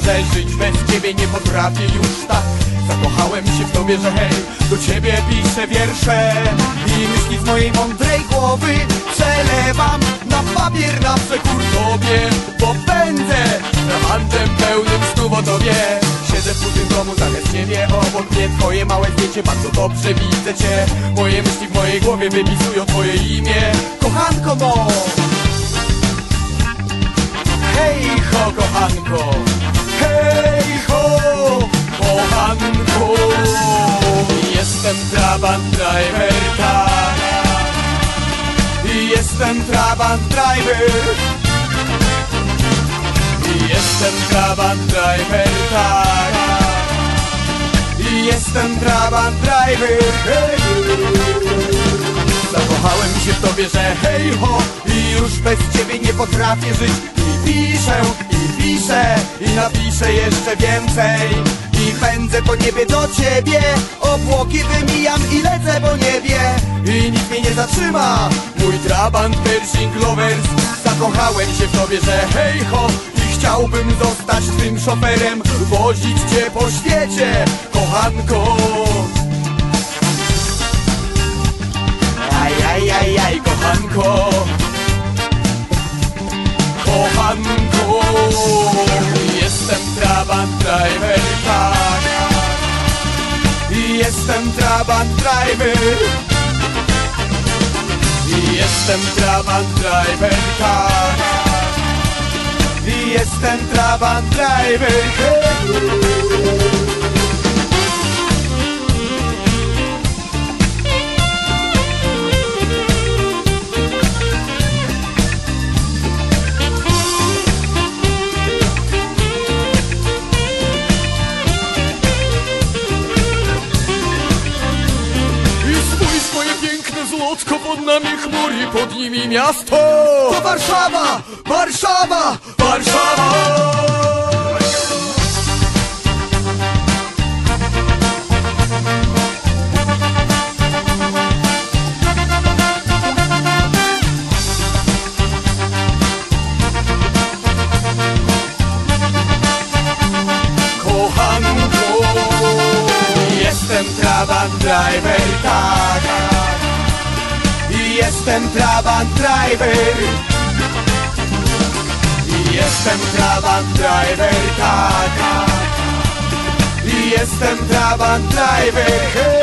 żyć bez ciebie nie potrafię już tak. Zakochałem się w tobie, że hej, do ciebie piszę wiersze. I myśli z mojej mądrej głowy przelewam na papier na przekór tobie Bo pędzę ramantem pełnym snów o tobie Siedzę w pustym domu zamiast ciebie obok mnie Twoje małe zdjęcie, bardzo dobrze widzę cię. Moje myśli w mojej głowie wypisują twoje imię. Kochanko mo! Hej ho kochanko trabant driver tak Jestem trabant driver. Jestem trabant driver Jestem trabant driver. Zakochałem się w tobie, że hej ho I już bez ciebie nie potrafię żyć. I piszę, i piszę I napiszę jeszcze więcej Pędzę po niebie do ciebie. Obłoki wymijam i lecę po niebie I nic mnie nie zatrzyma. Mój trabant Pershing Lovers. Zakochałem się w tobie, że hej ho. I chciałbym zostać twym szoferem. Wozić cię po świecie Kochanko. Aj, aj, aj, aj, Kochanko Jestem trabant driver Jestem trabant driver, tak Jestem trabant złotko pod nami chmury, pod nimi miasto To Warszawa! Warszawa! Warszawa! Kochanko Jestem trabant driver, tak Jestem trabant driver. Jestem trabant driver, tak Jestem trabant driver,